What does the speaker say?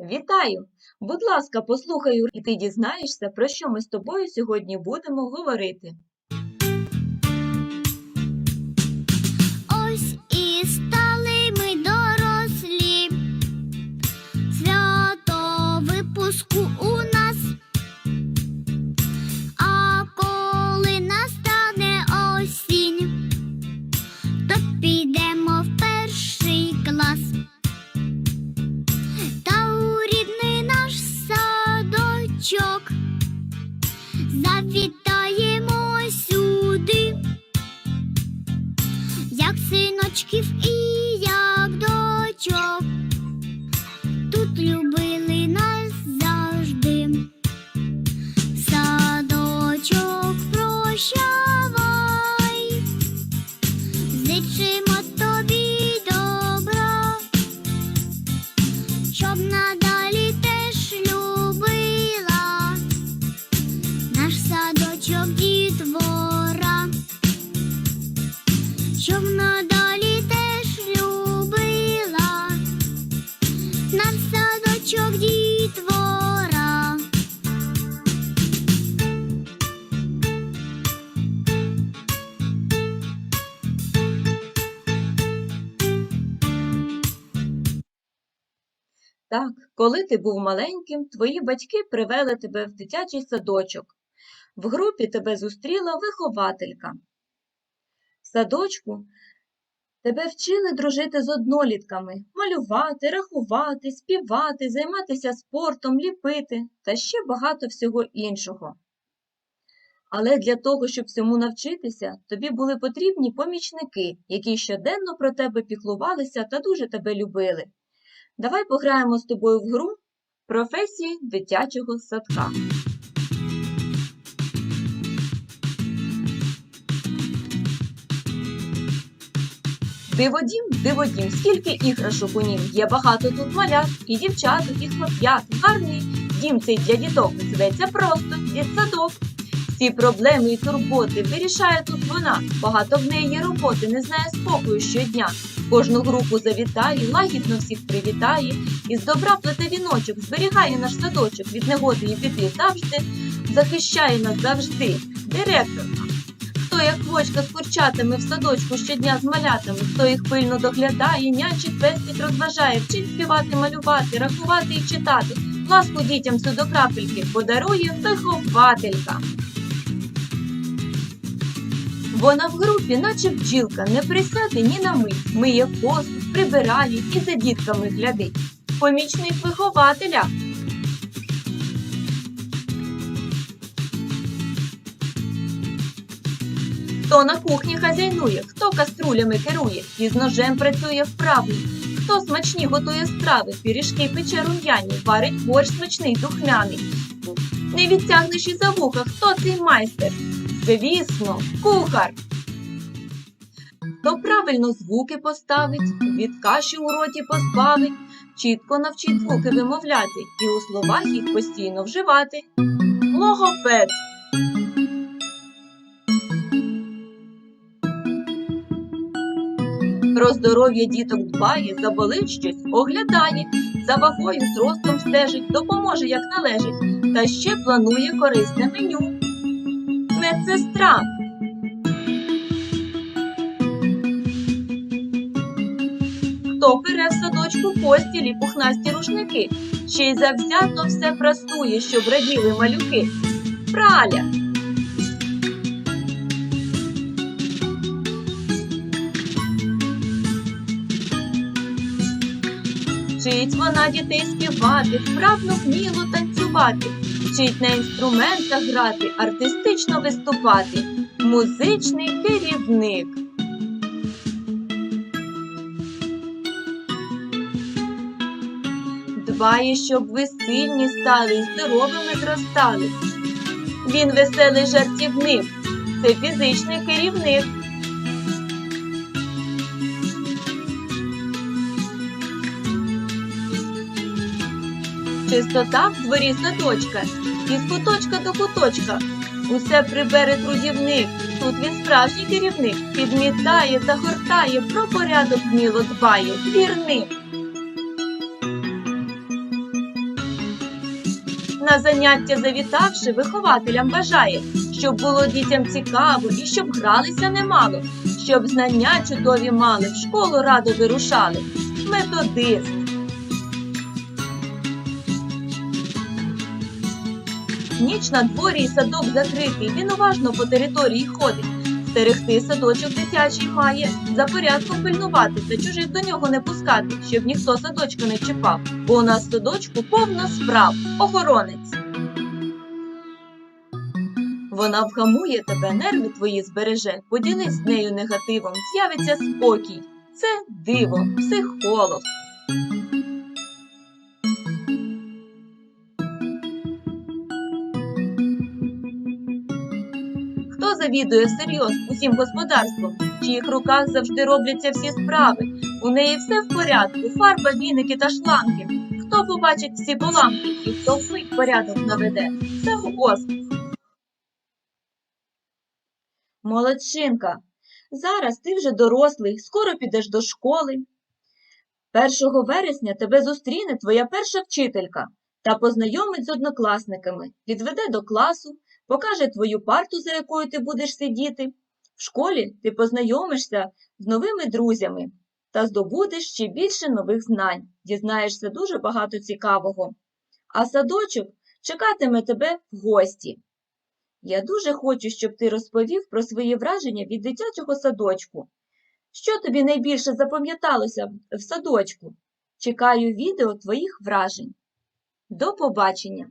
Вітаю! Будь ласка, послухай, і ти дізнаєшся, про що ми з тобою сьогодні будемо говорити. Синочків і Так, коли ти був маленьким, твої батьки привели тебе в дитячий садочок. В групі тебе зустріла вихователька. Садочку тебе вчили дружити з однолітками, малювати, рахувати, співати, займатися спортом, ліпити та ще багато всього іншого. Але для того, щоб цьому навчитися, тобі були потрібні помічники, які щоденно про тебе піклувалися та дуже тебе любили. Давай пограємо з тобою в гру професії дитячого садка. Диводім, диводім, скільки іграшок у нім. Є багато тут малят, і дівчаток, і хлоп'ят. Гарний дім цей для діток зветься просто дітсадок. Всі проблеми і турботи вирішає тут вона. Багато в неї роботи, не знає спокою щодня. Кожну групу завітає, лагідно всіх привітає, із добра плете віночок, зберігає наш садочок від негоди і біди завжди, захищає нас завжди. Директорка. Хто як квочка з курчатами в садочку щодня з малятами, хто їх пильно доглядає, нянчить, пестить, розважає, вчить співати, малювати, рахувати і читати. Ласку дітям до крапельки подарує вихователька. Вона в групі, наче бджілка, не присяде ні на мить, миє посуд, прибирає і за дітками глядить. Помічник вихователя. Хто на кухні хазяйнує, хто каструлями керує, і з ножем працює вправно, хто смачні готує страви, пиріжки пече рум'яні, варить борщ смачний духмяний. Не відтягнеш і за вуха, хто цей майстер? Звісно, кухар. Хто правильно звуки поставить, від каші у роті позбавить, чітко навчить звуки вимовляти і у словах їх постійно вживати. Логопед. Про здоров'я діток дбає, заболить щось, оглядає, за вагою з ростом стежить, допоможе, як належить, та ще планує корисне меню. Медсестра. Хто пере в садочку постілі пухнасті рушники, ще й завзято все прастує, щоб раділи малюки. Праля. Вчить вона дітей співати, вправно вміло танцювати, вчить на інструментах грати, артистично виступати. Музичний керівник. Дбає, щоб ви сильні стали і здоровими зростали. Він веселий жартівник, це фізичний керівник. Чистота в дворі садочка, із куточка до куточка. Усе прибере трудівник. Тут він справжній керівник. Підмітає, загортає, про порядок вміло дбає. Двірник. На заняття завітавши, вихователям бажає, щоб було дітям цікаво і щоб гралися немало, щоб знання чудові мали, в школу радо вирушали. Методист. Ніч на дворі і садок закритий, він уважно по території ходить. Стерегти садочок дитячий має, за порядком пильнувати та чужих до нього не пускати, щоб ніхто садочка не чіпав, бо у нас садочку повно справ, охоронець. Вона вгамує тебе, нерви твої збереже, поділись з нею негативом, з'явиться спокій. Це диво, психолог. Завідує всерйоз усім господарством, в чиїх руках завжди робляться всі справи. У неї все в порядку, фарба, віники та шланги. Хто побачить всі поламки і хто вмить порядок наведе. Це Господь. Молодчинка, зараз ти вже дорослий, скоро підеш до школи. 1 вересня тебе зустріне твоя перша вчителька та познайомить з однокласниками, відведе до класу, покаже твою парту, за якою ти будеш сидіти. В школі ти познайомишся з новими друзями та здобудеш ще більше нових знань, дізнаєшся дуже багато цікавого. А садочок чекатиме тебе в гості. Я дуже хочу, щоб ти розповів про свої враження від дитячого садочку. Що тобі найбільше запам'яталося в садочку? Чекаю відео твоїх вражень. До побачення!